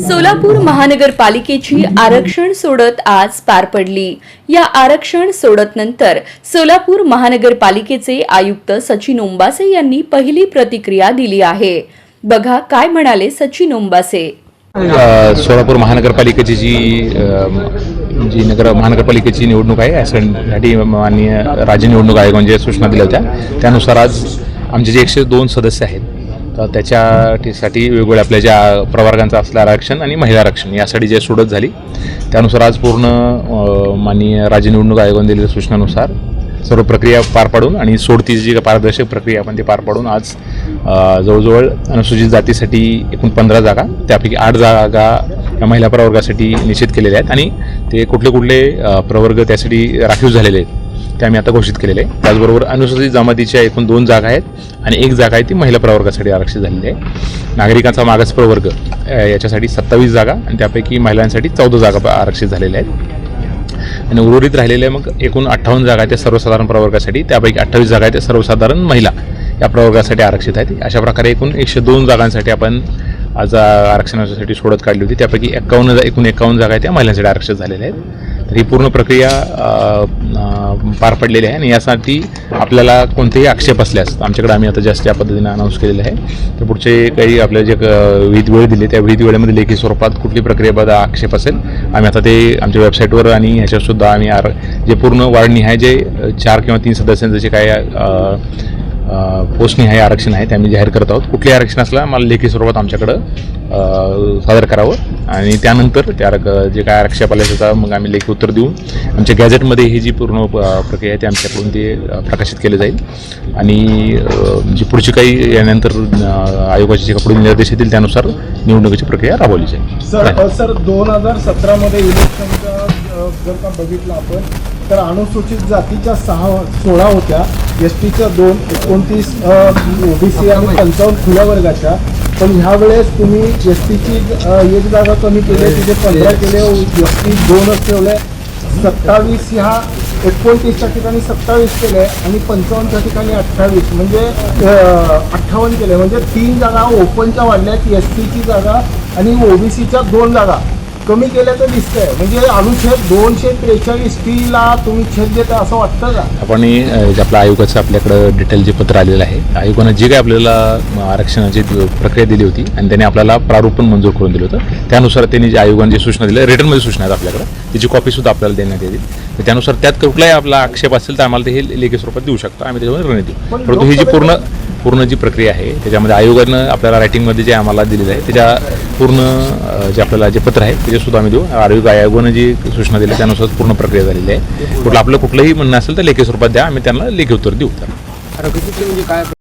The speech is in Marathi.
सोलापूर महानगरपालिकेची आरक्षण सोडत आज पार पडली. या आरक्षण सोडत नंतर सोलापूर महानगरपालिकेचे आयुक्त सचिन ओंबासे यांनी पहिली प्रतिक्रिया दिली आहे. बघा काय म्हणाले सचिन ओंबासे सोलापूर महानगरपालिकेची जी जी नगर महानगरपालिकेची निवडणूक आहे यासाठी माननीय राज्य निवडणूक आयोगाने ज्या सूचना दिल्या होत्या त्यानुसार आज आमचे जे एकशे दोन सदस्य आहेत तर त्याच्यासाठी वेगवेगळ्या आपल्या ज्या प्रवर्गांचं असलं आरक्षण आणि महिला आरक्षण यासाठी जे सोडत झाली त्यानुसार आज पूर्ण माननीय राज्य निवडणूक आयोगाने दिलेल्या सूचनानुसार सर्व प्रक्रिया पार पाडून आणि सोडतीची जी पारदर्शक प्रक्रिया आपण ती पार पाडून आज जवळजवळ अनुसूचित जातीसाठी एकूण पंधरा जागा त्यापैकी आठ जागा या महिला प्रवर्गासाठी निश्चित केलेल्या आहेत आणि ते कुठले कुठले प्रवर्ग त्यासाठी राखीव झालेले आहेत. ते आम्ही आता घोषित केलेले आहे. त्याचबरोबर अनुसूचित जमातीच्या एकूण दोन जागा आहेत आणि एक जागा आहे ती महिला प्रवर्गासाठी आरक्षित झालेली आहे. नागरिकांचा मागास प्रवर्ग याच्यासाठी सत्तावीस जागा आणि त्यापैकी महिलांसाठी चौदा जागा आरक्षित झालेल्या आहेत. आणि उर्वरित राहिलेल्या मग एकूण अठ्ठावन्न जागा आहेत त्या सर्वसाधारण प्रवर्गासाठी त्यापैकी अठ्ठावीस जागा आहेत त्या सर्वसाधारण महिला या प्रवर्गासाठी आरक्षित आहेत. अशा प्रकारे एकूण एकशे दोन जागांसाठी आपण आज आरक्षणासाठी सोडत काढली होती. त्यापैकी एकावन्न जा- एकूण एकावन्न जागा आहेत त्या महिलांसाठी आरक्षित झालेल्या आहेत. तर ही पूर्ण प्रक्रिया पार पडलेली आहे आणि यासाठी आपल्याला कोणतेही आक्षेप असल्यास आमच्याकडे आम्ही आता जास्त या पद्धतीने अनाऊन्स केलेलं आहे. तर पुढचे काही आपल्या जे क- विहित वेळ दिली त्या विहित वेळेमध्ये लेखी स्वरूपात कुठली प्रक्रियेबद्दल आक्षेप असेल. आम्ही आता ते आमच्या वेबसाईटवर आणि ह्याच्यावरसुद्धा आम्ही आर जे पूर्ण वाढनिहाय जे चार किंवा तीन सदस्यांचं जे काय अ, पोस्टनिहाय आरक्षण आहे ते आम्ही जाहीर करत आहोत. कुठलेही आरक्षण असलं आम्हाला लेखी स्वरूपात आमच्याकडं सादर करावं. आणि त्यानंतर त्या जे काय आक्षेप आले त्याचा मग आम्ही लेखी उत्तर देऊन आमच्या गॅझेटमध्ये ही जी पूर्ण प्रक्रिया आहे ते आमच्याकडून ते प्रकाशित केले जाईल. आणि जी पुढची काही यानंतर आयोगाचे जे पुढील निर्देश येतील त्यानुसार निवडणुकीची प्रक्रिया राबवली जाईल. सर सर दोन हजार सतरामध्ये इलेक्शनचा जर का बघितलं आपण तर अनुसूचित जातीच्या सहा सोळा होत्या. एस टीच्या दोन एकोणतीस ओबीसी आणि पंचावन्न खुल्या वर्गाच्या. पण ह्या वेळेस तुम्ही एस टीची एक जागा कमी केली तिथे पंधरा केले एस टी दोनच ठेवले. सत्तावीस ह्या एकोणतीसच्या ठिकाणी सत्तावीस केले आणि पंचावन्नच्या ठिकाणी अठ्ठावीस. म्हणजे अठ्ठावन्न केले. म्हणजे तीन जागा ओपनच्या वाढल्या एस टीची जागा आणि ओबीसीच्या दोन जागा. कमी केल्याचं दिसतंय. म्हणजे अनुच्छेद दोनशे त्रेचाळीस टीला तुम्ही छेद देता असं वाटतं का? आपण हे, अ, जे आपलं आयोगाचं आपल्याकडं डिटेल जे पत्र आलेलं आहे आयोगानं जे काही आपल्याला आरक्षणाची प्रक्रिया दिली होती आणि त्यांनी आपल्याला प्रारूप पण मंजूर करून दिलं होतं त्यानुसार त्यांनी जे आयोगाने जी सूचना दिल्या रिटर्नमध्ये सूचना आहेत आपल्याकडे त्याची कॉपीसुद्धा आपल्याला देण्यात येईल. तर त्यानुसार त्यात कुठलाही आपला आक्षेप असेल तर आम्हाला ते हे लेखी स्वरूपात देऊ शकतो. आम्ही त्याच्यावर निर्णय देऊ. परंतु ही जी पूर्ण पूर्ण जी प्रक्रिया आहे त्याच्यामध्ये आयोगानं आपल्याला रायटिंगमध्ये जे आम्हाला दिलेलं आहे त्याच्या पूर्ण जे आपल्याला जे पत्र आहे त्याच्यासुद्धा आम्ही देऊ. आरोग्य आयोगानं जी सूचना दिली त्यानुसार पूर्ण प्रक्रिया झालेली आहे. कुठलं आपलं कुठलंही म्हणणं असेल तर लेखी स्वरूपात द्या आम्ही त्यांना लेखी उत्तर देऊ. त्याला म्हणजे काय?